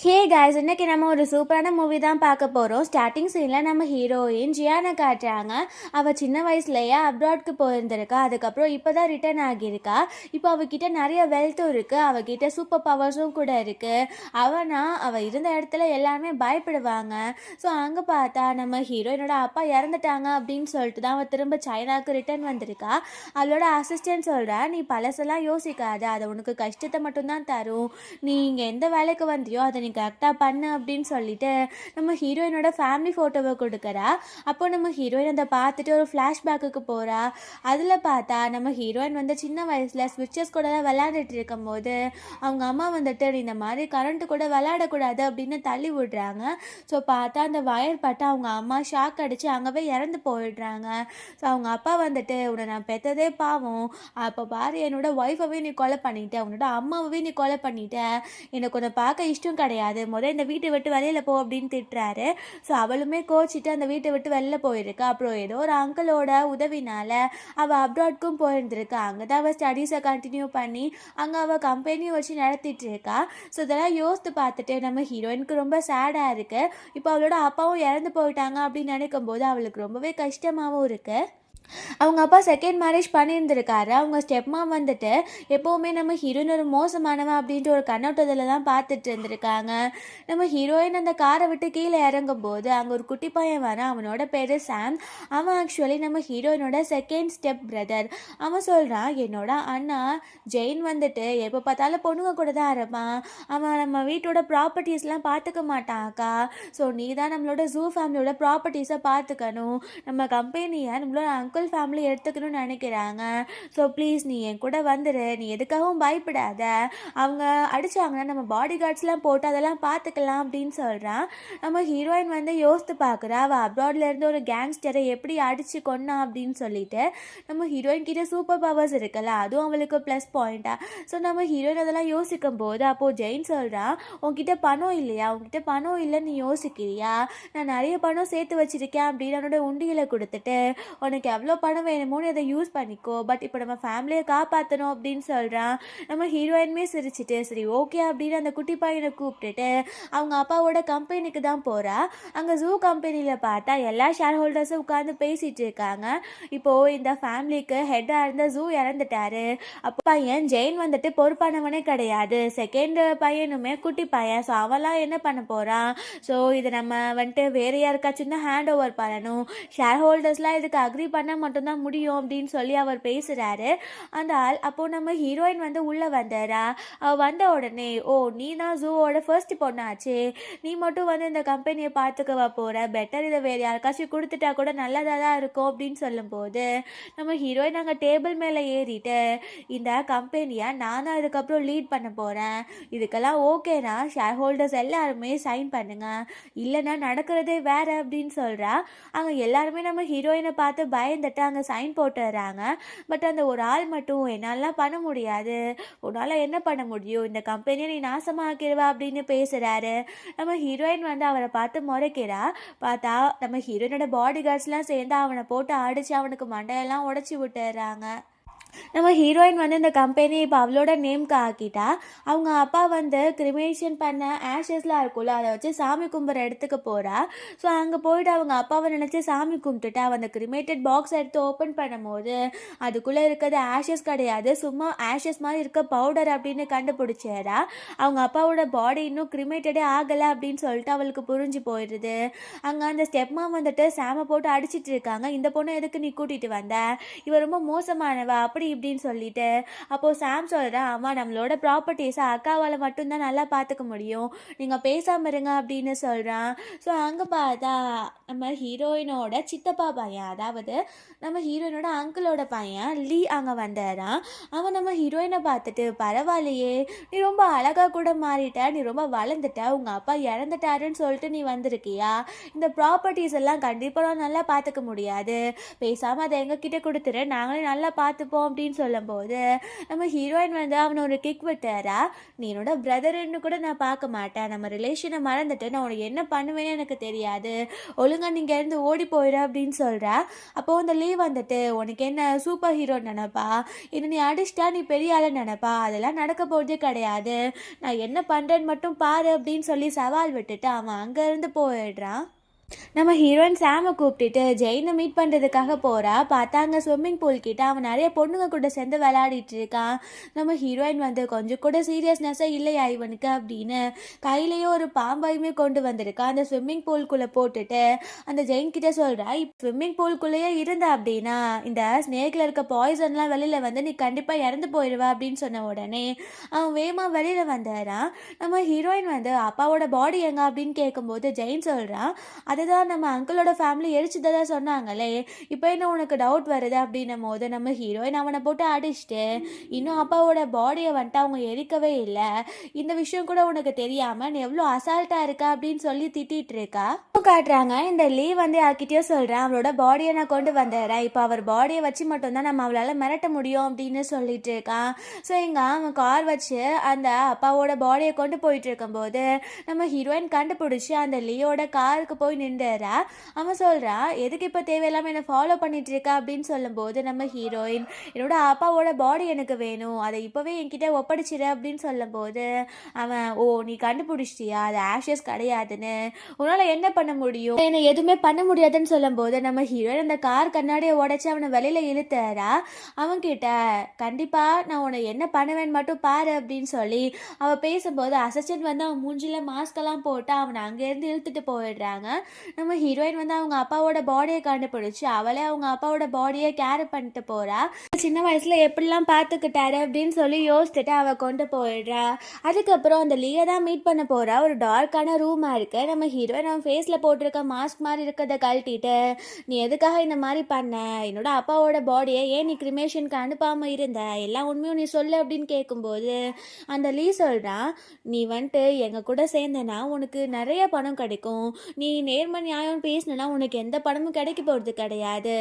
Hey guys இன்றைக்கி நம்ம ஒரு சூப்பரான மூவி தான் பார்க்க போகிறோம் ஸ்டார்டிங் சீனில் நம்ம ஹீரோயின் ஜியானை காட்டுறாங்க. அவள் சின்ன வயசுலேயே அப்ராட்க்கு போயிருந்திருக்கா. அதுக்கப்புறம் இப்போ தான் ரிட்டர்ன் ஆகியிருக்கா. இப்போ அவகிட்ட நிறைய வெல்த்தும் இருக்குது அவகிட்ட சூப்பர் பவர்ஸும் கூட இருக்குது அவனா அவள் இருந்த இடத்துல எல்லாருமே பயப்படுவாங்க. ஸோ அங்கே பார்த்தா நம்ம ஹீரோயினோட அப்பா இறந்துட்டாங்க அப்படின்னு சொல்லிட்டு தான் அவள் திரும்ப சைனாவுக்கு ரிட்டர்ன் வந்திருக்கா. அவளோட அசிஸ்டன்ட் சொல்கிறா நீ பழசெல்லாம் யோசிக்காத. அது உனக்கு கஷ்டத்தை மட்டும்தான் தரும். நீ இங்கே எந்த வேலைக்கு வந்தியோ அதை நீ கரெக்டாக பண்ணு அப்படின்னு சொல்லிட்டு நம்ம ஹீரோயினோட ஃபேமிலி ஃபோட்டோவை கொடுக்குறா. அப்போ நம்ம ஹீரோயின் அதை பார்த்துட்டு ஒரு ஃப்ளாஷ்பேக்குக்கு போகிறா அதில் பார்த்தா நம்ம ஹீரோயின் வந்து சின்ன வயசில் ஸ்விட்சஸ் கூட தான் விளையாண்டுட்டு இருக்கும்போது அவங்க அம்மா வந்துட்டு "நீ இந்த மாதிரி கரண்ட்டு கூட விளையாடக்கூடாது அப்படின்னு தள்ளி விடுறாங்க. ஸோ பார்த்தா அந்த வயர் பட்டு அவங்க அம்மா ஷாக் அடித்து அங்கே போய் இறந்து போயிடுறாங்க. ஸோ அவங்க அப்பா வந்துட்டு உன்னை நான் பெற்றதே பாவம். அப்போ பாரு என்னோட ஒய்ஃபவே நீ கொலை பண்ணிட்ட. உன்னோட அம்மாவே நீ கொலை பண்ணிட்ட. எனக்கு உன்னை பார்க்க இஷ்டம் கிடையாது. முதல்ல இந்த வீட்டை விட்டு வெளியில் போ அப்படின்னு திட்டுறாரு. ஸோ அவளுமே கோச்சிட்டு அந்த வீட்டை விட்டு வெளில போயிருக்கா. அப்புறம் ஏதோ ஒரு அங்கிளோட உதவினால அவள் அப்ராட்க்கும் போயிருந்திருக்கா. அங்கே தான் அவள் ஸ்டடீஸை கண்டினியூ பண்ணி அங்கே அவள் கம்பெனியும் வச்சு நடத்திட்டு இருக்கா. ஸோ இதெல்லாம் யோசித்து பார்த்துட்டு நம்ம ஹீரோயினுக்கு ரொம்ப சேடாக இருக்குது இப்போ அவளோட அப்பாவும் இறந்து போயிட்டாங்க அப்படின்னு நினைக்கும் போது அவளுக்கு ரொம்பவே கஷ்டமாகவும் இருக்குது அவங்க அப்பா செகண்ட் மேரேஜ் பண்ணியிருந்திருக்காரு. அவங்க ஸ்டெப்மா வந்துட்டு எப்போவுமே நம்ம ஹீரோயின் ஒரு மோசமானவன் அப்படின்ற ஒரு கண்ணோட்டத்தில் தான் பார்த்துட்டு இருந்திருக்காங்க. நம்ம ஹீரோயின் அந்த காரை விட்டு கீழே இறங்கும் போது அங்கே ஒரு குட்டி பையன் வரான். அவனோட பேர் சாம் அவன் ஆக்சுவலி நம்ம ஹீரோயினோட செகண்ட் ஸ்டெப் பிரதர் அவன் சொல்கிறான் என்னோட அண்ணா ஜெயின் வந்துட்டு எப்போ பார்த்தாலும் பொண்ணுங்க கூட தான் இருப்பான். அவன் நம்ம வீட்டோட ப்ராப்பர்ட்டிஸ்லாம் பார்த்துக்க மாட்டான் அக்கா. ஸோ நீ தான் நம்மளோட ஜூ ஃபேமிலியோட ப்ராப்பர்ட்டிஸை பார்த்துக்கணும். நம்ம கம்பெனியை நம்மளோட அங்கிள் ஃபேமிலி எடுத்துக்கணும்னு நினைக்கிறாங்க. ஸோ ப்ளீஸ் நீ என் கூட வந்துடு நீ எதுக்காகவும் பயப்படாத. அவங்க அடிச்சாங்கன்னா நம்ம பாடி கார்ட்ஸ்லாம் போட்டு அதெல்லாம் பார்த்துக்கலாம் அப்படின்னு சொல்கிறான் நம்ம ஹீரோயின் வந்து யோசித்து பார்க்குறா. அவள் அப்ராட்லேருந்து ஒரு கேங்ஸ்டரை எப்படி அடித்து கொன்னா அப்படின்னு சொல்லிட்டு நம்ம ஹீரோயின் கிட்ட சூப்பர் பவர்ஸ் இருக்குல்ல அதுவும் அவளுக்கு ப்ளஸ் பாயிண்டா ஸோ நம்ம ஹீரோயின் அதெல்லாம் யோசிக்கும் போது அப்போது ஜெயின் சொல்கிறான் உங்ககிட்ட பணம் இல்லையா? உங்ககிட்ட பணம் இல்லைன்னு நீ யோசிக்கிறியா? நான் நிறைய பணம் சேர்த்து வச்சுருக்கேன் அப்படின்னு என்னோட உண்டியலை கொடுத்துட்டு உனக்கு எவ்வளோ எவ்வளோ பணம் வேணுமோன்னு அதை யூஸ் பண்ணிக்கோ. பட் இப்போ நம்ம ஃபேமிலியை காப்பாற்றணும் அப்படின்னு சொல்கிறான் நம்ம ஹீரோயினுமே சிரிச்சிட்டு சரி ஓகே அப்படின்னு அந்த குட்டி பையனை கூப்பிட்டுட்டு அவங்க அப்பாவோட கம்பெனிக்கு தான் போகிறா அங்கே ஜூ கம்பெனியில் பார்த்தா எல்லா ஷேர் ஹோல்டர்ஸும் உட்காந்து பேசிகிட்டு இருக்காங்க. இப்போது இந்த ஃபேமிலிக்கு ஹெட்டாக இருந்த ஜூ இறந்துட்டாரு. அப்போ பையன் ஜெயின் வந்துட்டு பொறுப்பானவனே கிடையாது. செகண்ட் பையனுமே குட்டி பையன். ஸோ அவெல்லாம் என்ன பண்ண போகிறான் ஸோ இதை நம்ம வந்துட்டு வேறு யாருக்காச்சும் தான் ஹேண்ட் ஓவர் பண்ணணும். ஷேர் ஹோல்டர்ஸ்லாம் இதுக்கு அக்ரி பண்ண பண்ணால் மட்டும்தான் முடியும் அப்படின்னு சொல்லி அவர் பேசுகிறாரு அந்த ஆள் அப்போது நம்ம ஹீரோயின் வந்து உள்ளே வந்தாரா அவள் வந்த உடனே ஓ நீ தான் ஜூவோட ஃபர்ஸ்ட் பொண்ணாச்சே. நீ மட்டும் வந்து இந்த கம்பெனியை பார்த்துக்கவா போகிற பெட்டர் இதை வேறு யாருக்காச்சும் கொடுத்துட்டா கூட நல்லதாக தான் இருக்கும் அப்படின்னு சொல்லும்போது நம்ம ஹீரோயின் அங்கே டேபிள் மேலே ஏறிட்டு இந்த கம்பெனியை நான் தான் இதுக்கப்புறம் லீட் பண்ண போகிறேன் இதுக்கெல்லாம் ஓகேனா ஷேர் ஹோல்டர்ஸ் எல்லாருமே சைன் பண்ணுங்க. இல்லைன்னா நடக்கிறதே வேற அப்படின்னு சொல்கிறா அங்கே எல்லாருமே நம்ம ஹீரோயினை பார்த்து வந்துட்டு அங்கே சைன் போட்டுறாங்க. பட் அந்த ஒரு ஆள் மட்டும் என்னாலாம் பண்ண முடியாது. உன்னால் என்ன பண்ண முடியும்? இந்த கம்பெனியை நீ நாசமாக்கிடுவா அப்படின்னு பேசுகிறாரு நம்ம ஹீரோயின் வந்து அவரை பார்த்து முறைக்கிறா. பார்த்தா நம்ம ஹீரோயினோட பாடி கார்ட்ஸ்லாம் சேர்ந்து அவனை போட்டு அடித்து அவனுக்கு மண்டையெல்லாம் உடச்சி விட்டுறாங்க. நம்ம ஹீரோயின் வந்து இந்த கம்பெனி இப்போ அவளோட நேம்க்கு ஆக்கிட்டா அவங்க அப்பா வந்து கிரிமேஷன் பண்ண ஆஷஸ்லாம் இருக்கும்ல அதை வச்சு சாமி கும்பிட்ற இடத்துக்கு போகிறா ஸோ அங்கே போயிட்டு அவங்க அப்பாவை நினச்சி சாமி கும்பிட்டுட்டு அவன் அந்த கிரிமேட்டட் பாக்ஸ் எடுத்து ஓப்பன் பண்ணும்போது அதுக்குள்ளே இருக்கிறது ஆஷஸ் கிடையாது. சும்மா ஆஷஸ் மாதிரி இருக்க பவுடர் அப்படின்னு கண்டுபிடிச்சேடா அவங்க அப்பாவோட பாடி இன்னும் கிரிமேட்டடே ஆகலை அப்படின்னு சொல்லிட்டு அவளுக்கு புரிஞ்சு போயிடுது. அங்கே அந்த ஸ்டெப்மா வந்துட்டு சாமை போட்டு அடிச்சிட்டு இருக்காங்க. இந்த பொண்ணை எதுக்கு நீ கூட்டிகிட்டு வந்த? இவ ரொம்ப மோசமானவ? அப்படி இப்படின்னு சொல்லிட்டு அப்போது சாம் சொல்கிறான் அம்மா நம்மளோட ப்ராப்பர்ட்டிஸை அக்காவால் மட்டும்தான் நல்லா பார்த்துக்க முடியும். நீங்கள் பேசாமல் இருங்க அப்படின்னு சொல்கிறான் ஸோ அங்கே பார்த்தா நம்ம ஹீரோயினோட சித்தப்பா பையன் அதாவது நம்ம ஹீரோயினோட அங்கிளோட பையன் லீ அங்கே வந்தாரான் அவன் நம்ம ஹீரோயினை பார்த்துட்டு பரவாயில்லையே நீ ரொம்ப அழகாக கூட மாறிட்ட நீ ரொம்ப வளர்ந்துட்ட உங்கள் அப்பா இறந்துட்டாருன்னு சொல்லிட்டு நீ வந்திருக்கியா? இந்த ப்ராப்பர்ட்டிஸ் எல்லாம் கண்டிப்பாக நல்லா பார்த்துக்க முடியாது. பேசாமல் அதை எங்ககிட்ட கொடுத்துரு நாங்களே நல்லா பார்த்துப்போம் அப்படின்னு சொல்லும்போது நம்ம ஹீரோயின் வந்து அவனை ஒரு கிக் விட்டாரா? நீ என்னோட பிரதர்னு கூட நான் பார்க்க மாட்டேன். நம்ம ரிலேஷனை மறந்துட்டு நான் உனக்கு என்ன பண்ணுவேன்னு எனக்கு தெரியாது. ஒழுங்கா நீங்கள் இருந்து ஓடி போயிடு அப்படின்னு சொல்கிறா அப்போது அந்த லீவ் வந்துட்டு உனக்கு என்ன சூப்பர் ஹீரோ நினப்பா? என்ன நீ அடிச்சிட்டா நீ பெரிய ஆளை நினப்பா? அதெல்லாம் நடக்க போகிறதே கிடையாது. நான் என்ன பண்ணுறேன்னு மட்டும் பாரு அப்படின்னு சொல்லி சவால் விட்டுட்டு அவன் அங்கேருந்து போயிடுறான். நம்ம ஹீரோயின் சாமை கூப்பிட்டுட்டு ஜெயினை மீட் பண்ணுறதுக்காக போகிறா பார்த்தா அங்கே ஸ்விம்மிங் பூல் கிட்ட அவன் நிறைய பொண்ணுங்க கூட சேர்ந்து விளையாடிட்டு இருக்கான். நம்ம ஹீரோயின் வந்து கொஞ்சம் கூட சீரியஸ்னஸ்ஸே இல்லையா இவனுக்கு அப்படின்னு கையிலேயே ஒரு பாம்பையுமே கொண்டு வந்திருக்கான் அந்த ஸ்விம்மிங் பூல்குள்ளே போட்டுட்டு அந்த ஜெயின் கிட்ட சொல்கிறா இப்போ ஸ்விம்மிங் பூல்குள்ளேயே இருந்த அப்படின்னா இந்த ஸ்னேக்கில் இருக்க பாய்சன்லாம் வெளியில் வந்து நீ கண்டிப்பாக இறந்து போயிடுவா அப்படின்னு சொன்ன உடனே அவன் வேகமாக வெளியில் வந்தாரான் நம்ம ஹீரோயின் வந்து அப்பாவோட பாடி எங்க? அப்படின்னு கேட்கும்போது ஜெயின் சொல்கிறான் அதுதான் நம்ம அங்கிளோட ஃபேமிலி எரிச்சதா சொன்னாங்களே. இப்போ என்ன உனக்கு டவுட் வருது அப்படின்னும் போது நம்ம ஹீரோயின் அவனை போட்டு அடிச்சுட்டு இன்னும் அப்பாவோட பாடியை வந்துட்டு அவங்க எரிக்கவே இல்லை. இந்த விஷயம் கூட உனக்கு தெரியாம நீ எவ்வளோ அசால்ட்டாக இருக்கா அப்படின்னு சொல்லி திட்டிட்டு இருக்கா? காட்டுறாங்க. இந்த லீவ் வந்து யார்கிட்டயோ சொல்கிறேன் அவளோட பாடியை நான் கொண்டு வந்துடுறேன். இப்போ அவர் பாடியை வச்சு மட்டும்தான் நம்ம அவளால் மிரட்ட முடியும் அப்படின்னு சொல்லிட்டு இருக்கான் ஸோ இங்கே அவன் கார் வச்சு அந்த அப்பாவோட பாடியை கொண்டு போயிட்டு இருக்கும்போது நம்ம ஹீரோயின் கண்டுபிடிச்சி அந்த லீவோட காருக்கு போய் நின்றுறா அவன் சொல்கிறான் எதுக்கு இப்போ தேவையில்லாமல் என்னை ஃபாலோ பண்ணிட்டு இருக்கா? அப்படின்னு சொல்லும்போது நம்ம ஹீரோயின் என்னோட அப்பாவோட பாடி எனக்கு வேணும். அதை இப்போவே என்கிட்ட ஒப்படைச்சிடு அப்படின்னு சொல்லும்போது அவன் ஓ நீ கண்டுபிடிச்சிட்டியா? அது ஆஷஸ் கிடையாதுன்னு. உன்னால் என்ன பண்ண முடியும்? என்னை எதுவுமே பண்ண முடியாதுன்னு சொல்லும்போது நம்ம ஹீரோயின் அந்த கார் கண்ணாடியை உடைச்சி அவனை வெளியில் இழுத்துறா அவன்கிட்ட கண்டிப்பாக நான் உன்னை என்ன பண்ணுவேன்னு மட்டும் பாரு அப்படின்னு சொல்லி அவள் பேசும்போது அசிஸ்டன்ட் வந்து அவன் மூஞ்சியில் மாஸ்கெல்லாம் போட்டு அவனை அங்கேருந்து இழுத்துட்டு போயிடுறாங்க. நம்ம ஹீரோயின் வந்து அவங்க அப்பாவோட பாடியை கண்டுபிடிச்சி அவளே அவங்க அப்பாவோட பாடியை கேர் பண்ணிட்டு போறா. சின்ன வயசுல எப்படிலாம் பார்த்துக்கிட்டாரு அப்படின்னு சொல்லி யோசிச்சுட்டு அவ கொண்டு போயிடுறா. அதுக்கப்புறம் அந்த லீயை தான் மீட் பண்ண போறா. ஒரு டார்க்கான ரூமா இருக்கு. நம்ம ஹீரோயின் அவன் ஃபேஸ்ல போட்டிருக்க மாஸ்க் மாதிரி இருக்கிறத கழட்டிட்டு நீ எதுக்காக இந்த மாதிரி பண்ண? என்னோட அப்பாவோட பாடியை ஏன் நீ கிரிமேஷனுக்கு அனுப்பாம இருந்த? எல்லா உண்மையும் நீ சொல்லு அப்படின்னு கேட்கும்போது அந்த லீ சொல்றான் நீ வந்துட்டு எங்க கூட சேர்ந்தனா உனக்கு நிறைய பணம் கிடைக்கும். நீ நேர்ம நியாயம் பேசினா உனக்கு எந்த பணமும் கிடைக்க போகிறது கிடையாது.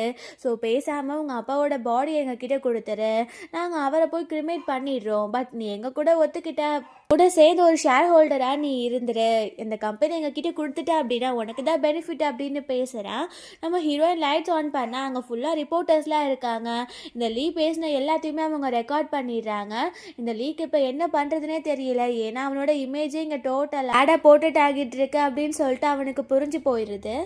ஸோ பேசாமல் உங்கள் அப்பாவோட பாடி எங்ககிட்ட கொடுத்துரு. நாங்கள் அவரை போய் கிரிமேட் பண்ணிடுறோம். பட் நீ எங்கள் கூட ஒத்துக்கிட்ட? கூட சேர்ந்து ஒரு ஷேர் ஹோல்டராக நீ இருந்துரு. இந்த கம்பெனி எங்ககிட்ட கொடுத்துட்ட அப்படின்னா உனக்கு தான் பெனிஃபிட் அப்படின்னு பேசுகிறேன் நம்ம ஹீரோயின் லைட்ஸ் ஆன் பண்ணால் அங்கே ஃபுல்லாக ரிப்போர்ட்டர்ஸ்லாம் இருக்காங்க. இந்த லீ பேசின எல்லாத்தையுமே அவங்க ரெக்கார்ட் பண்ணிடுறாங்க. இந்த லீக் இப்போ என்ன பண்ணுறதுனே தெரியல. ஏன்னா அவனோட இமேஜே இங்கே டோட்டல் ஆடாக போட்டுட்டு ஆகிட்டு இருக்கு அப்படின்னு சொல்லிட்டு அவனுக்கு புரிஞ்சு போயிடுது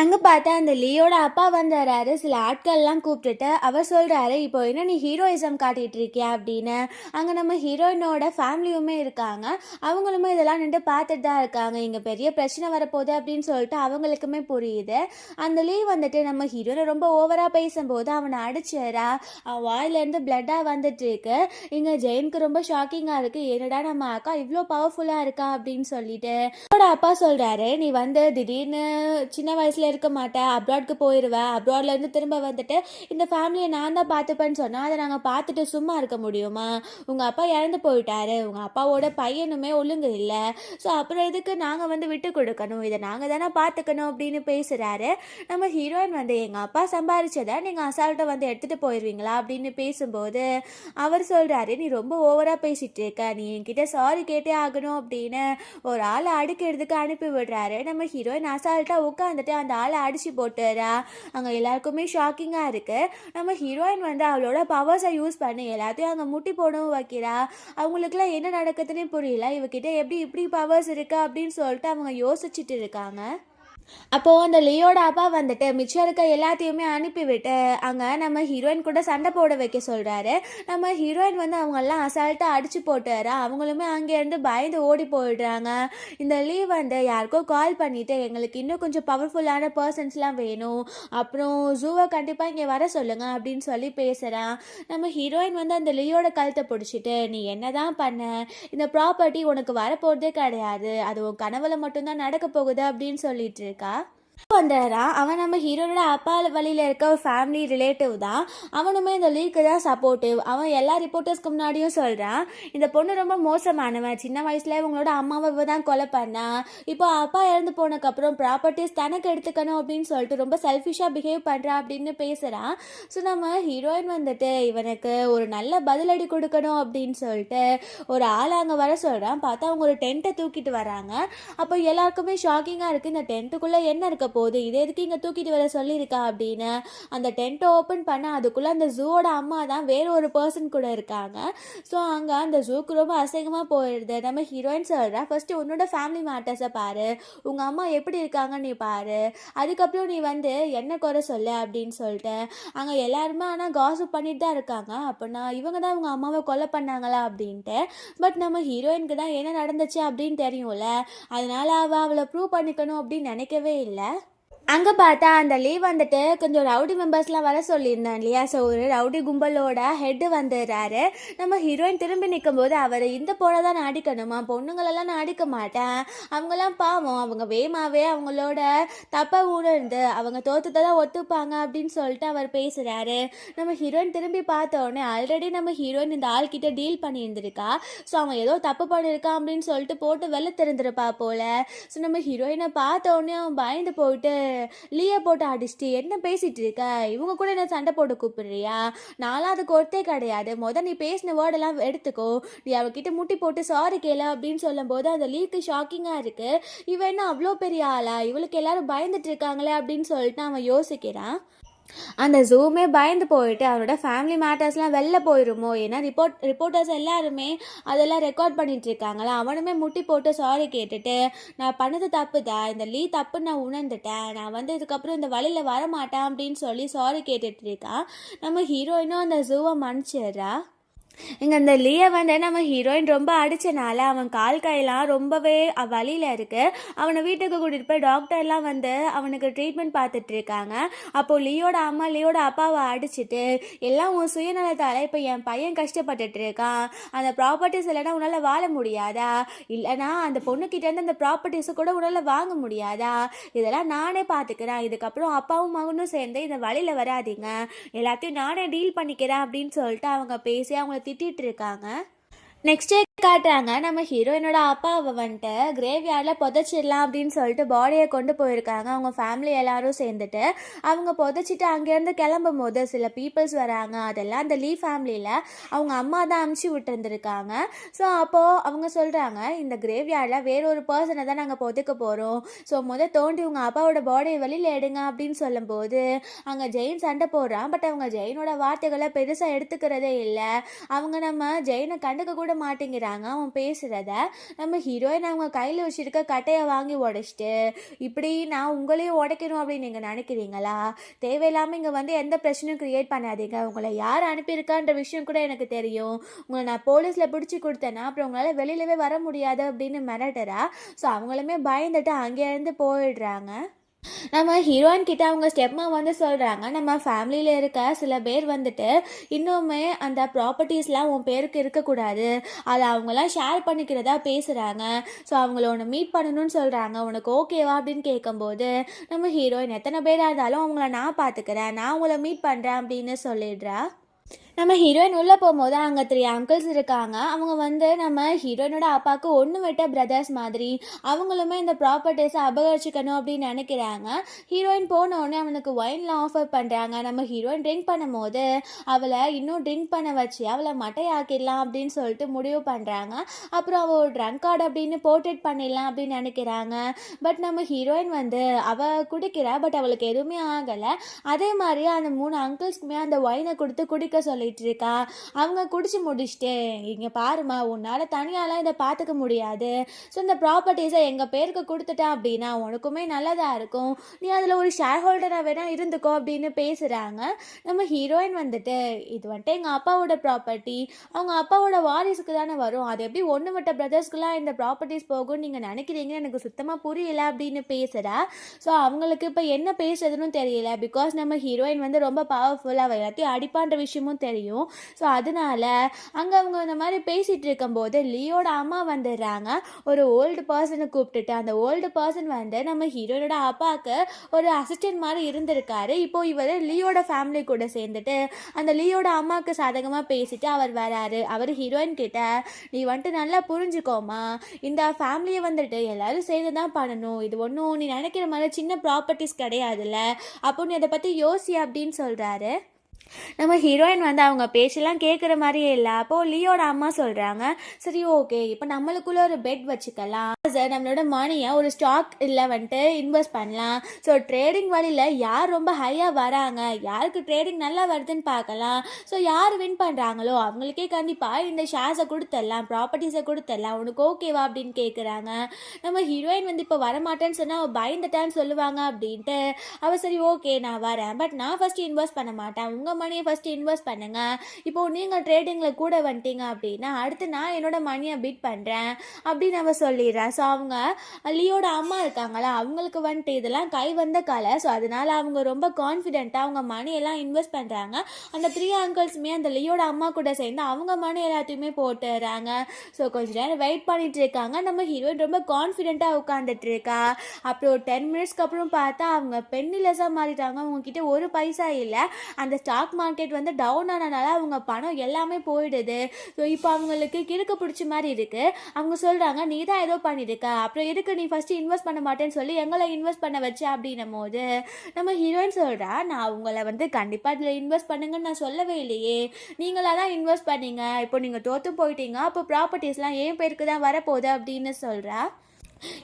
அங்கே பார்த்தா அந்த லியோட அப்பா வந்துடுறாரு சில ஆட்கள்லாம் கூப்பிட்டுட்டு அவர் சொல்கிறாரு இப்போ என்ன நீ ஹீரோயிசம் காட்டிகிட்டு இருக்கியா அப்படின்னு? அங்கே நம்ம ஹீரோயினோட ஃபேமிலியுமே இருக்காங்க. அவங்களுமே இதெல்லாம் நின்று பார்த்துட்டு தான் இருக்காங்க. இங்கே பெரிய பிரச்சனை வரப்போகுது அப்படின்னு சொல்லிட்டு அவங்களுக்குமே புரியுது. அந்த லீவ் வந்துட்டு நம்ம ஹீரோனை ரொம்ப ஓவராக பேசும்போது அவனை அடிச்சிடறா அவன் வாயிலேருந்து பிளட்டாக வந்துட்டு இருக்கு. இங்கே ஜெயினுக்கு ரொம்ப ஷாக்கிங்காக இருக்குது என்னடா நம்ம அக்கா இவ்வளோ பவர்ஃபுல்லாக இருக்கா அப்படின்னு சொல்லிட்டு. அப்பா சொல்கிறாரு நீ வந்து திடீர்னு சின்ன வயசுல இருக்க மாட்டேன் அப்ராட்க்கு போயிடுவேன் அப்ராட்லேருந்து திரும்ப வந்துட்டு இந்த ஃபேமிலியை நான் தான் பார்த்துப்பேன்னு சொன்னால் அதை நாங்கள் பார்த்துட்டு சும்மா இருக்க முடியுமா? உங்கள் அப்பா இறந்து போயிட்டாரு உங்கள் அப்பாவோட பையனுமே ஒழுங்கு இல்லை. ஸோ அப்புறம் இதுக்கு நாங்கள் வந்து விட்டு கொடுக்கணும்? இதை நாங்கள் தானே பார்த்துக்கணும் அப்படின்னு பேசுகிறாரு நம்ம ஹீரோயின் வந்து எங்கள் அப்பா சம்பாரிச்சதை நீங்கள் அசால்ட்டை வந்து எடுத்துகிட்டு போயிடுவீங்களா அப்படின்னு பேசும்போது அவர் சொல்கிறாரு நீ ரொம்ப ஓவராக பேசிகிட்டு இருக்க. நீ என்கிட்ட சாரி கேட்டே ஆகணும் அப்படின்னு ஒரு ஆளை அடுக்கிறதுக்கு அனுப்பி விடுறாரு. நம்ம ஹீரோயின் அசால்ட்டாக உட்காந்துட்டு அந்த ஆளை அடிச்சு போட்டுறா. அங்கே எல்லாருக்குமே ஷாக்கிங்காக இருக்குது நம்ம ஹீரோயின் வந்து அவளோட பவர்ஸை யூஸ் பண்ணி எல்லாத்தையும் அங்கே முட்டி போடவும் வைக்கிறா. அவங்களுக்குலாம் என்ன நடக்குதுன்னே புரியல. இவகிட்ட எப்படி இப்படி பவர்ஸ் இருக்குது அப்படின்னு சொல்லிட்டு அவங்க யோசிச்சுட்டு இருக்காங்க. அப்போது அந்த லியோட அப்பா வந்துட்டு மிச்சம் இருக்க எல்லாத்தையுமே அனுப்பிவிட்டு அங்கே நம்ம ஹீரோயின் கூட சண்டை போட வைக்க சொல்கிறாரு நம்ம ஹீரோயின் வந்து அவங்கெல்லாம் அசால்ட்டாக அடிச்சு போட்டுறா அவங்களுமே அங்கேருந்து பயந்து ஓடி போயிடுறாங்க. இந்த லீவ் வந்து யாருக்கோ கால் பண்ணிவிட்டு எங்களுக்கு இன்னும் கொஞ்சம் பவர்ஃபுல்லான பர்சன்ஸ்லாம் வேணும். அப்புறம் ஜூவை கண்டிப்பாக இங்கே வர சொல்லுங்கள் அப்படின்னு சொல்லி பேசுகிறான் நம்ம ஹீரோயின் வந்து அந்த லியோட கழுத்தை பிடிச்சிட்டு நீ என்ன தான் பண்ண? இந்த ப்ராப்பர்ட்டி உனக்கு வரப்போகிறதே கிடையாது. அது உன் கனவுல மட்டும்தான் நடக்க போகுது அப்படின்னு சொல்லிட்டு က வந்துடுறான் அவன் நம்ம ஹீரோனோட அப்பா வழியில் இருக்க ஒரு ஃபேமிலி ரிலேட்டிவ் தான். அவனுமே இந்த லீக்கு தான் சப்போர்ட்டிவ் அவன் எல்லா ரிப்போர்ட்டர்ஸ்க்கு முன்னாடியும் சொல்கிறான் இந்த பொண்ணு ரொம்ப மோசமானவன் சின்ன வயசுல இவங்களோட அம்மாவை இவ தான் கொலை பண்ணா. இப்போ அப்பா இறந்து போனதுக்கப்புறம் ப்ராப்பர்ட்டிஸ் தனக்கு எடுத்துக்கணும் அப்படின்னு சொல்லிட்டு ரொம்ப செல்ஃபிஷாக பிஹேவ் பண்ணுறா அப்படின்னு பேசுகிறான் ஸோ நம்ம ஹீரோயின் வந்துட்டு இவனுக்கு ஒரு நல்ல பதிலடி கொடுக்கணும் அப்படின்னு சொல்லிட்டு ஒரு ஆள் அங்கே வர சொல்கிறான் பார்த்தா அவங்க ஒரு டென்ட்டை தூக்கிட்டு வராங்க. அப்போ எல்லாருக்குமே ஷாக்கிங்காக இருக்குது இந்த டென்ட்டுக்குள்ளே என்ன இருக்குது இருக்க போகுது இது எதுக்கு இங்கே தூக்கிட்டு வர சொல்லியிருக்கா அப்படின்னு அந்த டென்ட்டை ஓப்பன் பண்ண அதுக்குள்ளே அந்த ஜூவோட அம்மா தான் வேறு ஒரு பர்சன் கூட இருக்காங்க. ஸோ அங்கே அந்த ஜூக்கு ரொம்ப அசிங்கமாக போயிடுது நம்ம ஹீரோயின் சொல்கிறா ஃபஸ்ட்டு உன்னோட ஃபேமிலி மேட்டர்ஸை பாரு. உங்கள் அம்மா எப்படி இருக்காங்க நீ பாரு. அதுக்கப்புறம் நீ வந்து என்ன குறை சொல்லு? அப்படின்னு சொல்லிட்டு அங்கே எல்லாருமே ஆனால் காசப் பண்ணிட்டு தான் இருக்காங்க. அப்படின்னா இவங்க தான் உங்கள் அம்மாவை கொலை பண்ணாங்களா அப்படின்ட்டு. பட் நம்ம ஹீரோயினுக்கு தான் என்ன நடந்துச்சு அப்படின்னு தெரியும்ல. அதனால் அவள் அவளை ப்ரூவ் பண்ணிக்கணும் அப்படின்னு நினைக்கவே இல்லை. அங்கே பார்த்தா அந்த லீவ் வந்துட்டு கொஞ்சம் ரவுடி மெம்பர்ஸ்லாம் வர சொல்லியிருந்தேன் இல்லையா? ஸோ ஒரு ரவுடி கும்பலோட ஹெட்டு வந்துடுறாரு. நம்ம ஹீரோயின் திரும்பி நிற்கும் போது அவர் இந்த போல தான் அடிக்கணுமா பொண்ணுங்களெல்லாம் நான் அடிக்க மாட்டேன். அவங்கெல்லாம் பாவம். அவங்க வேமாவே அவங்களோட தப்பை உணர்ந்து அவங்க தோத்தத்தை தான் ஒத்துப்பாங்க அப்படின்னு சொல்லிட்டு அவர் பேசுகிறாரு நம்ம ஹீரோயின் திரும்பி பார்த்தோடனே ஆல்ரெடி நம்ம ஹீரோயின் இந்த ஆள்கிட்ட டீல் பண்ணியிருந்திருக்கா? ஸோ அவன் ஏதோ தப்பு பண்ணியிருக்கா அப்படின்னு சொல்லிட்டு போட்டு வெளில திறந்துருப்பா போல. ஸோ நம்ம ஹீரோயினை பார்த்தோடனே அவன் பயந்து போயிட்டு லீயை போட்டு அடிச்சுட்டு என்ன பேசிட்டு இருக்க? இவங்க கூட என்ன சண்டை போட்டு கூப்பிடுறியா? நானும் அதுக்கு ஒருத்தே கிடையாது. முத நீ பேசின வேர்டெல்லாம் எடுத்துக்கோ. நீ அவகிட்ட முட்டி போட்டு சாரி கேள அப்படின்னு சொல்லும்போது அந்த லீக்கு ஷாக்கிங்காக இருக்கு. இவன் என்ன அவ்வளோ பெரிய ஆளா? இவளுக்கு எல்லாரும் பயந்துட்டு இருக்காங்களே அப்படின்னு சொல்லிட்டு அவன் யோசிக்கிறான். அந்த ஜூமே பயந்து போயிட்டு அவனோட ஃபேமிலி மேட்டர்ஸ்லாம் வெளில போயிருமோ? ஏன்னா ரிப்போர்ட் ரிப்போர்ட்டர்ஸ் எல்லாருமே அதெல்லாம் ரெக்கார்ட் பண்ணிட்டு இருக்காங்களா? அவனுமே முட்டி போட்டு சாரி கேட்டுட்டு நான் பண்ணது தப்பு தான் இந்த லீ தப்பு நான் உணர்ந்துட்டேன். நான் வந்து இதுக்கப்புறம் இந்த வழியில் வர மாட்டேன் அப்படின்னு சொல்லி சாரி கேட்டுட்டு இருக்கான் நம்ம ஹீரோயினும் அந்த ஜூவை மன்னிச்சிடுறா? இங்கே இந்த லீயை வந்து நம்ம ஹீரோயின் ரொம்ப அடிச்சனால அவன் கால் கையெல்லாம் ரொம்பவே வழியில் இருக்குது அவனை வீட்டுக்கு கூட்டிகிட்டு போய் டாக்டர்லாம் வந்து அவனுக்கு ட்ரீட்மெண்ட் பார்த்துட்டு இருக்காங்க. அப்போது லியோட அம்மா லியோட அப்பாவை அடிச்சிட்டு எல்லாம் உன் சுயநலத்தால் இப்போ என் பையன் கஷ்டப்பட்டுட்டு இருக்கான். அந்த ப்ராப்பர்ட்டிஸ் இல்லைன்னா உன்னால் வாழ முடியாதா? இல்லைனா அந்த பொண்ணுக்கிட்டேருந்து அந்த ப்ராப்பர்ட்டிஸை கூட உன்னால் வாங்க முடியாதா? இதெல்லாம் நானே பார்த்துக்கிறேன். இதுக்கப்புறம் அப்பாவும் மகனும் சேர்ந்து இந்த வழியில் வராதீங்க. எல்லாத்தையும் நானே டீல் பண்ணிக்கிறேன் அப்படின்னு சொல்லிட்டு அவங்க பேசி அவங்க திட்டிட்டு இருக்காங்க. டே காட்டுறாங்க. நம்ம ஹீரோயினோட அப்பாவை வந்துட்டு கிரேவ் யார்டில் புதைச்சிடலாம் அப்படின்னு சொல்லிட்டு பாடியை கொண்டு போயிருக்காங்க. அவங்க ஃபேமிலி எல்லாரும் சேர்ந்துட்டு. அவங்க புதைச்சிட்டு அங்கேருந்து கிளம்பும் போது சில பீப்புள்ஸ் வராங்க. அதெல்லாம் அந்த லீ ஃபேமிலியில் அவங்க அம்மா தான் அமுச்சு விட்டுருந்துருக்காங்க. ஸோ அப்போது அவங்க சொல்கிறாங்க இந்த கிரேவ் யார்டில் வேற ஒரு பர்சனை தான் நாங்கள் புதைக்க போகிறோம் ஸோ முதல் தோண்டி உங்கள் அப்பாவோட பாடியை வெளியில் எடுங்க அப்படின்னு சொல்லும்போது அங்கே ஜெயின் சண்டை போடுறான். பட் அவங்க ஜெயினோட வார்த்தைகளை பெருசாக எடுத்துக்கிறதே இல்லை. அவங்க நம்ம ஜெயினை கண்டுக்க கூட மாட்டேங்கிறாங்க. அவன் பேசுகிறத நம்ம ஹீரோயின் அவங்க கையில் வச்சுருக்க கட்டையை வாங்கி உடைச்சிட்டு இப்படி நான் உங்களையும் உடைக்கணும் அப்படின்னு நீங்கள் நினைக்கிறீங்களா? தேவையில்லாமல் இங்கே வந்து எந்த பிரச்சனையும் க்ரியேட் பண்ணாதீங்க. உங்களை யார் அனுப்பியிருக்கான்ற விஷயம் கூட எனக்கு தெரியும். உங்களை நான் போலீஸில் பிடிச்சி கொடுத்தேன்னா அப்புறம் உங்களால் வெளியிலவே வர முடியாது அப்படின்னு மிரட்டுறா. ஸோ அவங்களுமே பயந்துட்டு அங்கேருந்து போயிடுறாங்க. நம்ம ஹீரோயின் கிட்ட அவங்க ஸ்டெப்மா வந்து சொல்கிறாங்க நம்ம ஃபேமிலியில் இருக்க சில பேர் வந்துட்டு இன்னுமே அந்த ப்ராப்பர்ட்டிஸ்லாம் உன் பேருக்கு இருக்கக்கூடாது. அதை அவங்களாம் ஷேர் பண்ணிக்கிறதா பேசுகிறாங்க ஸோ அவங்கள ஒன்று மீட் பண்ணணும்னு சொல்கிறாங்க உனக்கு ஓகேவா அப்படின்னு கேட்கும்போது நம்ம ஹீரோயின் எத்தனை பேராக இருந்தாலும் அவங்கள நான் பார்த்துக்கிறேன் நான் உங்களை மீட் பண்ணுறேன் அப்படின்னு சொல்லிடுறா. நம்ம ஹீரோயின் உள்ளே போகும்போது அங்கே த்ரீ அங்கிள்ஸ் இருக்காங்க. அவங்க வந்து நம்ம ஹீரோயினோட அப்பாவுக்கு ஒன்று விட்ட பிரதர்ஸ் மாதிரி அவங்களுமே இந்த ப்ராப்பர்ட்டிஸை அபகரிச்சுக்கணும் அப்படின்னு நினைக்கிறாங்க. ஹீரோயின் போன அவனுக்கு ஒயின்லாம் ஆஃபர் பண்ணுறாங்க நம்ம ஹீரோயின் ட்ரிங்க் பண்ணும்போது அவளை இன்னும் ட்ரிங்க் பண்ண வச்சு அவளை மட்டையாக்கிடலாம் அப்படின்னு சொல்லிட்டு முடிவு பண்ணுறாங்க அப்புறம் அவள் ஒரு ட்ரங்க் கார்டு அப்படின்னு போர்ட்ரேட் பண்ணிடலாம் அப்படின்னு நினைக்கிறாங்க. பட் நம்ம ஹீரோயின் வந்து அவள் குடிக்கிறா பட் அவளுக்கு எதுவுமே ஆகலை. அதே மாதிரி அந்த மூணு அங்கிள்ஸ்க்குமே அந்த ஒயினை கொடுத்து குடிக்க சொல்லிட்டு இருக்கா அவங்க குடிச்சு முடிச்சுட்டு இங்கே பாருமா உன்னால் தனியாலாம் இதை பார்த்துக்க முடியாது. ஸோ இந்த ப்ராப்பர்ட்டிஸை எங்கள் பேருக்கு கொடுத்துட்டா அப்படின்னா உனக்குமே நல்லதாக இருக்கும். நீ அதில் ஒரு ஷேர் ஹோல்டராக வேணா இருந்துக்கோ அப்படின்னு பேசுகிறாங்க நம்ம ஹீரோயின் வந்துட்டு இது வந்துட்டு எங்கள் அப்பாவோட ப்ராப்பர்ட்டி அவங்க அப்பாவோட வாரிசுக்கு தானே வரும். அது எப்படி ஒன்று மட்ட பிரதர்ஸ்க்குலாம் இந்த ப்ராப்பர்ட்டிஸ் போகும்னு நீங்கள் நினைக்கிறீங்கன்னு எனக்கு சுத்தமாக புரியல அப்படின்னு பேசுகிறா ஸோ அவங்களுக்கு இப்போ என்ன பேசுறதுன்னு தெரியல. பிகாஸ் நம்ம ஹீரோயின் வந்து ரொம்ப பவர்ஃபுல்லாக எல்லாத்தையும் அடிப்பான்ற விஷயமும் தெரியும் தெரியும். ஸோ அதனால அங்கே அவங்க இந்த மாதிரி பேசிகிட்டு இருக்கும்போது லியோட அம்மா வந்துடுறாங்க. ஒரு ஓல்டு பர்சனை கூப்பிட்டுட்டு அந்த ஓல்டு பர்சன் வந்து நம்ம ஹீரோனோட அப்பாவுக்கு ஒரு அசிஸ்டன்ட் மாதிரி இருந்திருக்காரு. இப்போ இவர் லியோட ஃபேமிலி கூட சேர்ந்துட்டு அந்த லியோட அம்மாவுக்கு சாதகமாக பேசிட்டு அவர் வராரு. அவர் ஹீரோயின் கிட்ட நீ வந்துட்டு நல்லா புரிஞ்சுக்கோமா இந்த ஃபேமிலியை வந்துட்டு எல்லாரும் சேர்ந்து தான் பண்ணணும். இது ஒன்றும் நீ நினைக்கிற மாதிரி சின்ன ப்ராப்பர்ட்டிஸ் கிடையாதுல்ல. அப்போ நீ அதை பற்றி யோசி அப்படின்னு சொல்கிறாரு நம்ம ஹீரோயின் வந்து அவங்க பேச்செல்லாம் கேட்குற மாதிரியே இல்லை. அப்போது லியோட அம்மா சொல்கிறாங்க சரி ஓகே இப்போ நம்மளுக்குள்ளே ஒரு பெட் வச்சுக்கலாம். சார் நம்மளோட மணியை ஒரு ஸ்டாக் இல்லை வந்துட்டு இன்வெஸ்ட் பண்ணலாம். ஸோ ட்ரேடிங் வழியில் யார் ரொம்ப ஹையாக வராங்க? யாருக்கு ட்ரேடிங் நல்லா வருதுன்னு பார்க்கலாம். ஸோ யார் வின் பண்ணுறாங்களோ அவங்களுக்கே கண்டிப்பாக இந்த ஷேர்ஸை கொடுத்துடலாம் ப்ராப்பர்ட்டிஸை கொடுத்துடலாம் உனக்கு ஓகேவா அப்படின்னு கேட்குறாங்க நம்ம ஹீரோயின் வந்து இப்போ வரமாட்டேன்னு சொன்னால் அவள் பயந்துட்டான்னு சொல்லுவாங்க அப்படின்ட்டு. அவள் சரி ஓகே நான் வரேன். பட் நான் ஃபஸ்ட்டு இன்வெஸ்ட் பண்ண மாட்டேன். உங்கள் மணியை ஃபஸ்ட்டு இன்வெஸ்ட் பண்ணுங்க. இப்போது நீங்கள் ட்ரேடிங்கில் கூட வந்துட்டீங்க அப்படின்னா அடுத்து நான் என்னோட மணியை பிட் பண்ணுறேன் அப்படின்னு அவள் சொல்லிடுறேன் ஸோ அவங்க லியோட அம்மா இருக்காங்களா அவங்களுக்கு வந்துட்டு இதெல்லாம் கை வந்த கலை. ஸோ அதனால் அவங்க ரொம்ப கான்ஃபிடென்ட்டாக அவங்க மணியெல்லாம் இன்வெஸ்ட் பண்ணுறாங்க அந்த த்ரீ அங்கிள்ஸுமே அந்த லியோட அம்மா கூட சேர்ந்து அவங்க மணி எல்லாத்தையுமே போட்டுறாங்க ஸோ கொஞ்ச நேரம் வெயிட் பண்ணிட்டு இருக்காங்க. நம்ம ஹீரோயின் ரொம்ப கான்ஃபிடென்ட்டாக உட்காந்துட்டு இருக்கா. அப்புறம் டென் மினிட்ஸ்க்கு அப்புறம் பார்த்தா அவங்க பென்னிலெஸ்ஸாக மாறிட்டாங்க. அவங்கக்கிட்ட ஒரு பைசா இல்லை. அந்த ஸ்டாக் ஸ்டாக் மார்க்கெட் வந்து டவுன் ஆனனால அவங்க பணம் எல்லாமே போயிடுது. ஸோ இப்போ அவங்களுக்கு கிறுக்க பிடிச்ச மாதிரி இருக்குது அவங்க சொல்கிறாங்க நீ தான் ஏதோ பண்ணியிருக்க அப்புறம் எதுக்கு நீ ஃபஸ்ட்டு இன்வெஸ்ட் பண்ண மாட்டேன்னு சொல்லி எங்களை இன்வெஸ்ட் பண்ண வச்ச? அப்படின்னும் போது நம்ம ஹீரோயின் சொல்கிறா நான் அவங்கள வந்து கண்டிப்பாக இதில் இன்வெஸ்ட் பண்ணுங்கன்னு நான் சொல்லவே இல்லையே. நீங்களாக தான் இன்வெஸ்ட் பண்ணீங்க. இப்போ நீங்கள் தோற்று போயிட்டீங்க. அப்போ ப்ராப்பர்ட்டிஸ்லாம் ஏன் பேருக்கு தான் வரப்போகுது? அப்படின்னு சொல்கிறா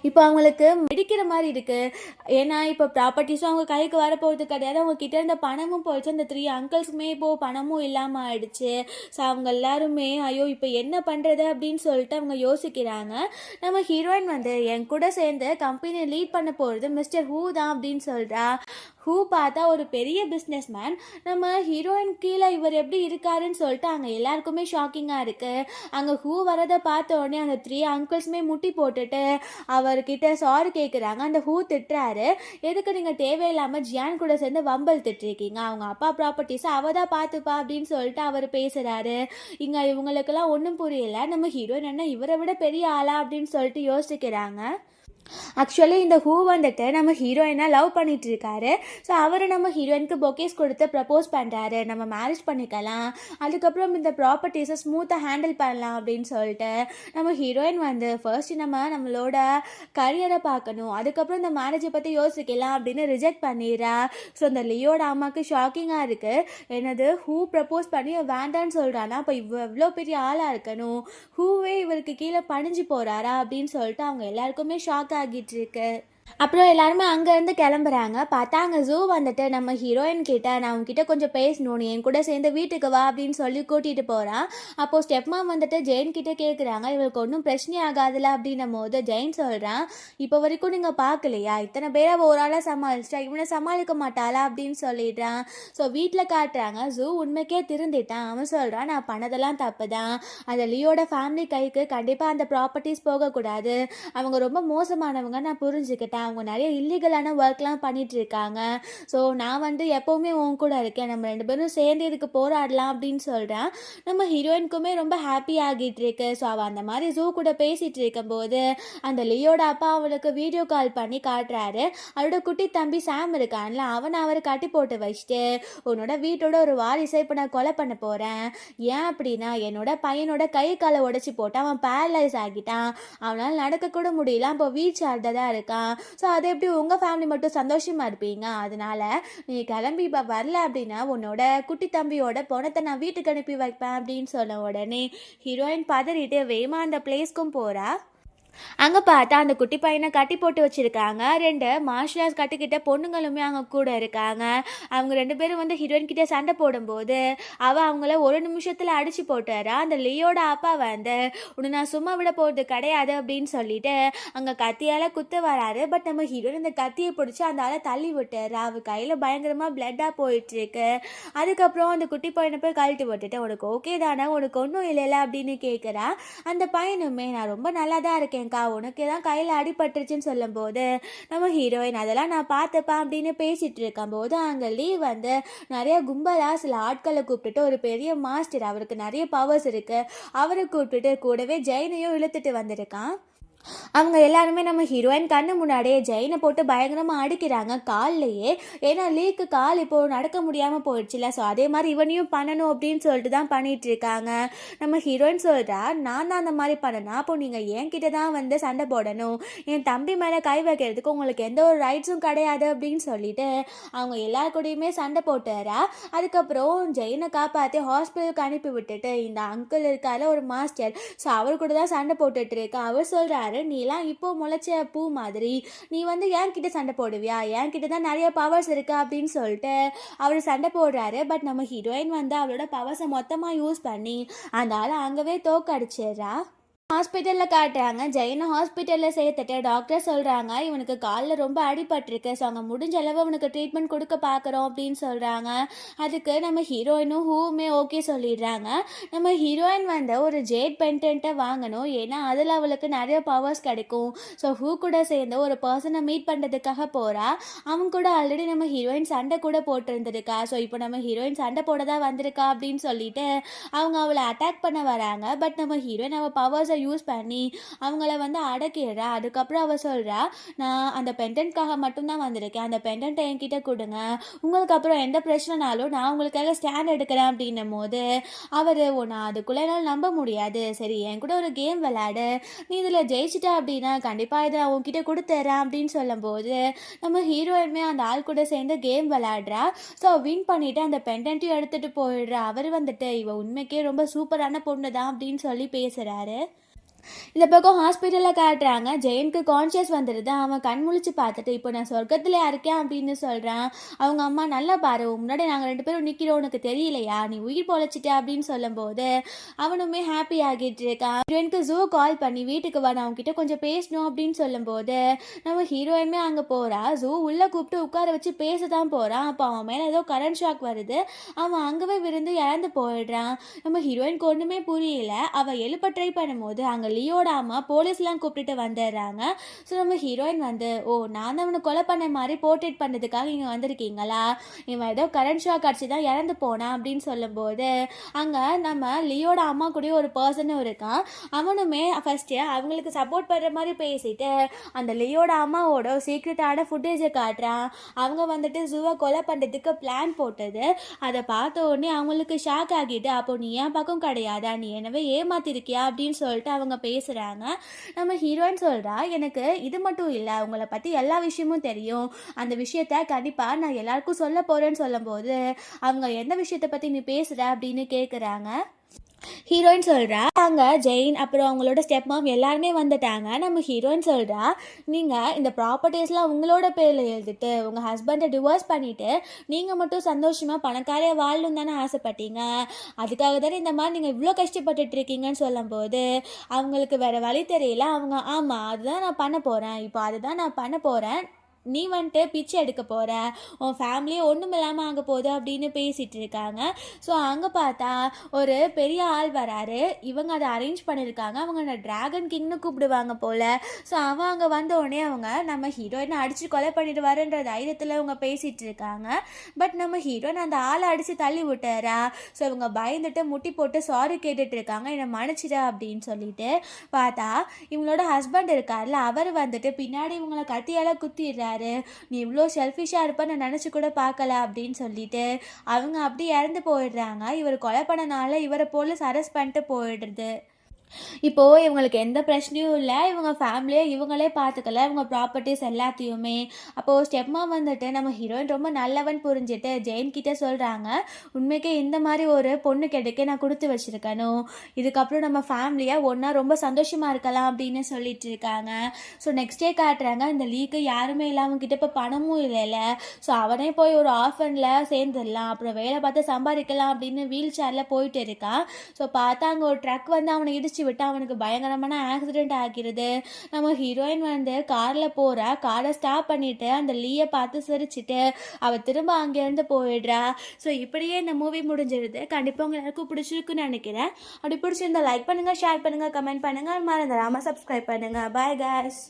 இப்போ அவங்களுக்கு வெடிக்கிற மாதிரி இருக்குது ஏன்னா இப்போ ப்ராப்பர்ட்டிஸும் அவங்க கைக்கு வரப்போகிறது கிடையாது. அவங்க கிட்ட இருந்த பணமும் போயிடுச்சு. அந்த த்ரீ அங்கிள்ஸுமே இப்போ பணமும் இல்லாமல் ஆயிடுச்சு. ஸோ அவங்க எல்லாருமே ஐயோ இப்போ என்ன பண்ணுறது அப்படின்னு சொல்லிட்டு அவங்க யோசிக்கிறாங்க. நம்ம ஹீரோயின் வந்து என் கூட சேர்ந்து கம்பெனியை லீட் பண்ண போகிறது மிஸ்டர் ஹூ தான் அப்படின்னு சொல்கிறா ஹூ பார்த்தா ஒரு பெரிய பிஸ்னஸ் மேன் நம்ம ஹீரோயின் கீழே இவர் எப்படி இருக்காருன்னு சொல்லிட்டு அங்கே எல்லாருக்குமே ஷாக்கிங்காக இருக்குது அங்கே ஹூ வரதை பார்த்த உடனே அந்த த்ரீ அங்கிள்ஸுமே முட்டி போட்டுட்டு அவர்கிட்ட சாரி கேட்குறாங்க அந்த ஹூ திட்டுறாரு. எதுக்கு நீங்கள் தேவையில்லாமல் ஜியான் கூட சேர்ந்து வம்பல் திட்டிருக்கீங்க? அவங்க அப்பா ப்ராப்பர்ட்டிஸை அவ தான் பார்த்துப்பா அப்படின்னு சொல்லிட்டு அவர் பேசுகிறாரு இங்கே இவங்களுக்கெல்லாம் ஒன்றும் புரியல. நம்ம ஹீரோயின் என்ன இவரை விட பெரிய ஆளா அப்படின்னு சொல்லிட்டு யோசிக்கிறாங்க. ஆக்சுவலி இந்த ஹூ வந்துட்டு நம்ம ஹீரோயினாக லவ் பண்ணிட்டு இருக்காரு ஸோ அவர் நம்ம ஹீரோயினுக்கு பொக்கேஸ் கொடுத்து ப்ரப்போஸ் பண்ணுறாரு நம்ம மேரேஜ் பண்ணிக்கலாம். அதுக்கப்புறம் இந்த ப்ராப்பர்ட்டிஸை ஸ்மூத்தாக ஹேண்டில் பண்ணலாம் அப்படின்னு சொல்லிட்டு நம்ம ஹீரோயின் வந்து ஃபர்ஸ்ட் நம்ம நம்மளோட கரியரை பார்க்கணும். அதுக்கப்புறம் இந்த மேரேஜை பற்றி யோசிக்கலாம் அப்படின்னு ரிஜெக்ட் பண்ணிடுறா. ஸோ இந்த லியோட அம்மாவுக்கு ஷாக்கிங்காக இருக்குது என்னது? ஹூ ப்ரப்போஸ் பண்ணி வேண்டான்னு சொல்கிறானா அப்போ இவ்வளோ எவ்வளோ பெரிய ஆளாக இருக்கணும். ஹூவே இவருக்கு கீழே பணிஞ்சு போகிறாரா அப்படின்னு சொல்லிட்டு அவங்க எல்லாருக்குமே ஷாக் ஆகிட்டு இருக்கு அப்புறம் எல்லாருமே அங்கேருந்து கிளம்புறாங்க. பார்த்தா அங்கே ஜூ வந்துட்டு நம்ம ஹீரோயின் கிட்ட நான் உங்ககிட்ட கொஞ்சம் பேசணும் என் கூட சேர்ந்து வீட்டுக்கு வா அப்படின்னு சொல்லி கூட்டிகிட்டு போகிறான் அப்போது ஸ்டெப்மா வந்துட்டு ஜெயின் கிட்ட கேட்குறாங்க இவளுக்கு ஒன்றும் பிரச்சனை ஆகாதுல்ல அப்படின்னும் போது ஜெயின் சொல்கிறான் இப்போ வரைக்கும் நீங்கள் பார்க்கலையா? இத்தனை பேரை ஒரு ஆளாக சமாளிச்சிட்டா? இவனை சமாளிக்க மாட்டாளா? அப்படின்னு சொல்லிடுறான். ஸோ வீட்டில் காட்டுறாங்க ஜூ உண்மைக்கே திருந்திட்டான். அவன் சொல்கிறான் நான் பண்ணதெல்லாம் தப்பு தான் அந்த லியோட ஃபேமிலி கைக்கு கண்டிப்பாக அந்த ப்ராப்பர்ட்டிஸ் போகக்கூடாது. அவங்க ரொம்ப மோசமானவங்க நான் புரிஞ்சுக்கிட்டேன். அவங்க நிறைய இல்லீகலான ஒர்க்லாம் பண்ணிகிட்ருக்காங்க இருக்காங்க ஸோ நான் வந்து எப்போவுமே உன் கூட இருக்கேன். நம்ம ரெண்டு பேரும் சேர்ந்து இதுக்கு போராடலாம் அப்படின்னு சொல்கிறேன் நம்ம ஹீரோயினுக்குமே ரொம்ப ஹாப்பி ஆகிட்டு இருக்கு ஸோ அவள் அந்த மாதிரி ஜூ கூட பேசிகிட்டு இருக்கும்போது அந்த லியோட அப்பா அவளுக்கு வீடியோ கால் பண்ணி காட்டுறாரு. அவரோட குட்டி தம்பி சாம் இருக்கான்ல அவனை அவர் கட்டி போட்டு வச்சுட்டு உன்னோட வீட்டோட ஒரு வாரிசை இப்போ நான் கொலை பண்ண போகிறேன் ஏன் அப்படின்னா என்னோட பையனோட கை காலை உடச்சி போட்டு அவன் பேரலைஸ் ஆகிட்டான். அவனால் நடக்கக்கூட முடியல. அப்போ வீல் சேர்da இருக்கான். ஸோ அது எப்படி உங்கள் ஃபேமிலி மட்டும் சந்தோஷமாக இருப்பீங்க? அதனால நீ கிளம்பி இப்போ வரல அப்படின்னா உன்னோட குட்டி தம்பியோட பணத்தை நான் வீட்டுக்கு அனுப்பி வைப்பேன் அப்படின்னு சொன்ன உடனே ஹீரோயின் பதறிட்டு வேமா அந்த பிளேஸ்க்கும் போகிறா அங்கே பார்த்தா அந்த குட்டி பையனை கட்டி போட்டு வச்சுருக்காங்க. ரெண்டு மார்ஷல் ஆர்ட்ஸ் கட்டிக்கிட்ட பொண்ணுங்களுமே அங்கே கூட இருக்காங்க. அவங்க ரெண்டு பேரும் வந்து ஹீரோயின் கிட்டே சண்டை போடும்போது அவள் அவங்கள ஒரு நிமிஷத்தில் அடித்து போட்டுறா. அந்த லியோட அப்பா வந்து உன்னை நான் சும்மா விட போகிறது கிடையாது அப்படின்னு சொல்லிட்டு அங்கே கத்தியால் குத்து வராரு. பட் நம்ம ஹீரோயின் அந்த கத்தியை பிடிச்சி அந்த ஆளை தள்ளி விட்டுறா. அவள் கையில் பயங்கரமாக பிளட்டாக போயிட்டுருக்கு அதுக்கப்புறம் அந்த குட்டி பையனை போய் கழட்டி விட்டுட்டு உனக்கு ஓகே தானே? உனக்கு ஒன்றும் இல்லைல்ல அப்படின்னு கேட்குறா அந்த பையனுமே நான் ரொம்ப நல்லா தான் இருக்கேன் பிரியங்கா உனக்கு தான் கையில் அடிபட்டுருச்சுன்னு சொல்லும்போது நம்ம ஹீரோயின் அதெல்லாம் நான் பார்த்தப்பா அப்படின்னு பேசிகிட்டு இருக்கும்போது அங்கே லீவ் வந்து நிறைய கும்பலாக சில ஆட்களை கூப்பிட்டுட்டு ஒரு பெரிய மாஸ்டர் அவருக்கு நிறைய பவர்ஸ் இருக்குது அவரை கூப்பிட்டுட்டு கூடவே ஜெயினையும் இழுத்துட்டு வந்திருக்கான். அவங்க எல்லாருமே நம்ம ஹீரோயின் கண்ணு முன்னாடியே ஜெயினை போட்டு பயங்கரமாக அடிக்கிறாங்க. கால்லையே. ஏன்னா லீக்கு கால் இப்போ நடக்க முடியாமல் போயிடுச்சுல. ஸோ அதே மாதிரி இவனையும் பண்ணணும் அப்படின்னு சொல்லிட்டு தான் பண்ணிட்டு இருக்காங்க. நம்ம ஹீரோயின் சொல்கிறா நான் தான் அந்த மாதிரி பண்ணனா அப்போ நீங்கள் என்கிட்ட தான் வந்து சண்டை போடணும். என் தம்பி மேலே கை வைக்கிறதுக்கு உங்களுக்கு எந்த ஒரு ரைட்ஸும் கிடையாது. அப்படின்னு சொல்லிட்டு அவங்க எல்லார் கூடயுமே சண்டை போட்டுறா. அதுக்கப்புறம் ஜெயினை காப்பாற்றி ஹாஸ்பிட்டலுக்கு அனுப்பி விட்டுட்டு இந்த அங்கிள் இருக்கால ஒரு மாஸ்டர் ஸோ அவர் கூட தான் சண்டை போட்டுட்டு இருக்கா அவர் சொல்கிறாரு நீலாம் இப்போ முளைச்ச பூ மாதிரி. நீ வந்து என்கிட்ட சண்டை போடுவியா? என்கிட்ட தான் நிறைய பவர்ஸ் இருக்கு அப்படின்னு சொல்லிட்டு அவர் சண்டை போடுறாரு. பட் நம்ம ஹீரோயின் வந்து அவளோட பவர்ஸை மொத்தமாக யூஸ் பண்ணி அந்த ஆளை அங்கவே தோக்கடிச்சிடுறா. ஹாஸ்பிட்டலில் காட்டுறாங்க. ஜெயினை ஹாஸ்பிட்டலில் சேர்த்துட்டு டாக்டர் சொல்கிறாங்க இவனுக்கு காலில் ரொம்ப அடிபட்டிருக்கு. ஸோ அங்கே முடிஞ்ச அளவு அவனுக்கு ட்ரீட்மெண்ட் கொடுக்க பார்க்குறோம் அப்படின்னு சொல்கிறாங்க அதுக்கு நம்ம ஹீரோயினும் ஹூவுமே ஓகே சொல்லிடுறாங்க. நம்ம ஹீரோயின் வந்து ஒரு ஜேட் பென்டென்ட்டை வாங்கணும். ஏன்னா அதில் அவளுக்கு நிறைய பவர்ஸ் கிடைக்கும். ஸோ ஹூ கூட சேர்ந்து ஒரு பர்சனை மீட் பண்ணுறதுக்காக போகிறா அவங்க கூட ஆல்ரெடி நம்ம ஹீரோயின் சண்டை கூட போட்டிருந்திருக்கா. ஸோ இப்போ நம்ம ஹீரோயின் சண்டை போட தான் வந்திருக்கா அப்படின்னு சொல்லிட்டு அவங்க அவளை அட்டாக் பண்ண வராங்க. பட் நம்ம ஹீரோயின் அவள் பவர்ஸை யூஸ் பண்ணி அவங்கள வந்து அடக்கிடுறா. அதுக்கப்புறம் அவள் சொல்கிறா நான் அந்த பெண்டன்ட்காக மட்டும்தான் வந்திருக்கேன். அந்த பெண்டன்ட்டை என்கிட்ட கொடுங்க. உங்களுக்கு அப்புறம் எந்த பிரச்சனைனாலும் நான் உங்களுக்காக ஸ்டாண்ட் எடுக்கிறேன். அப்படின்னும் போது அவர் நான் அதுக்குள்ளே என்னால் நம்ப முடியாது. சரி என் கூட ஒரு கேம் விளையாடு. நீ இதில் ஜெயிச்சிட்ட அப்படின்னா கண்டிப்பாக இதை உங்ககிட்ட உன்கிட்ட கொடுத்துறேன். அப்படின்னு சொல்லும்போது நம்ம ஹீரோயினுமே அந்த ஆள் கூட சேர்ந்து கேம் விளையாடுறா. ஸோ வின் பண்ணிவிட்டு அந்த பெண்டன்ட்டையும் எடுத்துகிட்டு போயிடுறா. அவர் வந்துட்டு இவ உண்மைக்கே ரொம்ப சூப்பரான பொண்ணு தான் அப்படின்னு சொல்லி பேசுகிறாரு இந்த பக்கம் ஹாஸ்பிட்டலில் காட்டுறாங்க. ஜெயனுக்கு கான்ஷியஸ் வந்துடுது அவன் கண் முழிச்சு பார்த்துட்டு இப்போ நான் சொர்க்கத்தில் இருக்கேன் அப்படின்னு சொல்கிறான் அவங்க அம்மா நல்லா பாரு முன்னாடி நாங்கள் ரெண்டு பேரும் நிற்கிறோம் உனக்கு தெரியலையா? நீ உயிர் பொழைச்சிட்ட அப்படின்னு சொல்லும்போது அவனுமே ஹாப்பி ஆகிட்டு இருக்கான். ஹீரோயினுக்கு ஜூ கால் பண்ணி வீட்டுக்கு வா நான் அவன்கிட்ட கொஞ்சம் பேசணும் அப்படின்னு சொல்லும்போது நம்ம ஹீரோயினுமே அங்கே போகிறா ஜூ உள்ளே கூப்பிட்டு உட்கார வச்சு பேச தான் போகிறான் அப்போ அவன் மேலே ஏதோ கரண்ட் ஷாக் வருது. அவன் அங்கவே விருந்து இறந்து போயிடுறான். நம்ம ஹீரோயினுக்கு ஒன்றுமே புரியல. அவள் எழுப்ப ட்ரை பண்ணும்போது அங்கே லியோட அம்மா போலீஸ்லாம் கூப்பிட்டுட்டு வந்துடுறாங்க. ஸோ நம்ம ஹீரோயின் வந்து ஓ நான் தான் அவனை கொலை பண்ண மாதிரி போர்ட்ரேட் பண்ணதுக்காக இங்கே வந்திருக்கீங்களா? இவன் ஏதோ கரண்ட் ஷாக் அடிச்சு தான் இறந்து போனான் அப்படின்னு சொல்லும்போது அங்கே நம்ம லியோட அம்மா கூட ஒரு பர்சனும் இருக்கான். அவனுமே ஃபஸ்ட்டு அவங்களுக்கு சப்போர்ட் பண்ணுற மாதிரி பேசிட்டு அந்த லியோட அம்மாவோட சீக்ரெட்டான ஃபுட்டேஜை காட்டுறான். அவங்க வந்துட்டு ஜூவை கொலை பண்ணுறதுக்கு பிளான் போட்டது. அதை பார்த்த உடனே அவங்களுக்கு ஷாக் ஆகிட்டு அப்போ நீ ஏன் பக்கம் கிடையாதா? நீ என்னவே ஏமாத்திருக்கியா? அப்படின்னு சொல்லிட்டு அவங்க பேசுகிறாங்க நம்ம ஹீரோயின் சொல்கிறா எனக்கு இது மட்டும் இல்லை உங்களை பற்றி எல்லா விஷயமும் தெரியும். அந்த விஷயத்த கண்டிப்பாக நான் எல்லாருக்கும் சொல்ல போகிறேன்னு சொல்லும்போது அவங்க எந்த விஷயத்தை பற்றி நீ பேசுகிற அப்படின்னு கேட்குறாங்க ஹீரோயின் சொல்கிறா அங்கே ஜெயின் அப்புறம் அவங்களோட ஸ்டெப் மாம் எல்லாருமே வந்துட்டாங்க. நம்ம ஹீரோயின் சொல்கிறா நீங்கள் இந்த ப்ராப்பர்ட்டிஸ்லாம் உங்களோட பேரில் எழுதிட்டு உங்கள் ஹஸ்பண்டை டிவோர்ஸ் பண்ணிவிட்டு நீங்கள் மட்டும் சந்தோஷமாக பணக்காரையாக வாழணும் தானே ஆசைப்பட்டீங்க? அதுக்காக தானே இந்த மாதிரி நீங்கள் இவ்வளோ கஷ்டப்பட்டுட்டு இருக்கீங்கன்னு சொல்லும்போது அவங்களுக்கு வேறு வழி தெரியல. அவங்க ஆமாம் அதுதான் நான் பண்ண போகிறேன் இப்போ அதுதான் நான் பண்ண போகிறேன் நீ வந்துட்டு பிச்சை எடுக்க போகிற உன் ஃபேமிலியே ஒன்றும் இல்லாமல் ஆக போகுது அப்படின்னு பேசிகிட்டு இருக்காங்க. ஸோ அங்கே பார்த்தா ஒரு பெரிய ஆள் வராரு. இவங்க அதை அரேஞ்ச் பண்ணியிருக்காங்க அவங்க ட்ராகன் டிராகன் கிங்னு கூப்பிடுவாங்க போல். ஸோ அவன் அங்கே வந்த உடனே அவங்க நம்ம ஹீரோயினை அடித்து கொலை பண்ணிடுவாருன்ற தைரியத்தில் அவங்க பேசிகிட்டு இருக்காங்க. பட் நம்ம ஹீரோயின் அந்த ஆளை அடித்து தள்ளி விட்டாரா? ஸோ இவங்க பயந்துட்டு முட்டி போட்டு சாரி கேட்டுட்டு இருக்காங்க. என்னை மன்னிச்சிட அப்படின்னு சொல்லிட்டு பார்த்தா இவங்களோட ஹஸ்பண்ட் இருக்கார்ல அவர் வந்துட்டு பின்னாடி இவங்களை கத்தியால் குத்திடுறாரு நீ இவ்வளோ செல்ஃபிஷாக இருப்ப நான் நினச்சி கூட பார்க்கல அப்படின்னு சொல்லிட்டு அவங்க அப்படி இறந்து போயிடுறாங்க. இவர் கொலை பண்ணனால இவரை போலீஸ் அரெஸ்ட் பண்ணிட்டு போயிடுறது. இப்போது இவங்களுக்கு எந்த பிரச்சனையும் இல்லை. இவங்க ஃபேமிலியை இவங்களே பார்த்துக்கல இவங்க ப்ராப்பர்ட்டிஸ் எல்லாத்தையுமே. அப்போது ஸ்டெப்மா வந்துட்டு நம்ம ஹீரோயின் ரொம்ப நல்லவன் புரிஞ்சுட்டு ஜெயின் கிட்டே சொல்கிறாங்க உண்மைக்கே இந்த மாதிரி ஒரு பொண்ணு கிடைக்க நான் கொடுத்து வச்சுருக்கணும். இதுக்கப்புறம் நம்ம ஃபேமிலியாக ஒன்றா ரொம்ப சந்தோஷமாக இருக்கலாம் அப்படின்னு சொல்லிட்டு இருக்காங்க. ஸோ நெக்ஸ்ட் டே காட்டுறாங்க. இந்த லீக்கு யாருமே இல்லாமல் கிட்ட இப்போ பணமும் இல்லைல்ல. ஸோ அவனே போய் ஒரு ஆஃபனில் சேர்ந்துடலாம். அப்புறம் வேலை பார்த்து சம்பாதிக்கலாம் அப்படின்னு வீல் சேரில் போயிட்டு இருக்கான். ஸோ பார்த்தா அங்கே ஒரு ட்ரக் வந்து அவனை இடிச்சு அடிச்சு விட்டு அவனுக்கு பயங்கரமான ஆக்சிடென்ட் ஆகிடுது நம்ம ஹீரோயின் வந்து காரில் போகிறா காரை ஸ்டாப் பண்ணிட்டு அந்த லீயை பார்த்து சிரிச்சிட்டு அவள் திரும்ப அங்கேருந்து போயிடுறா. ஸோ இப்படியே இந்த மூவி முடிஞ்சிருது. கண்டிப்பாக உங்கள் எல்லாருக்கும் பிடிச்சிருக்குன்னு நினைக்கிறேன். அப்படி பிடிச்சிருந்தா லைக் பண்ணுங்கள் ஷேர் பண்ணுங்கள் கமெண்ட் பண்ணுங்கள் மறந்துடாமல் சப்ஸ்கிரைப் பண்ணுங்கள் பாய் கேஸ்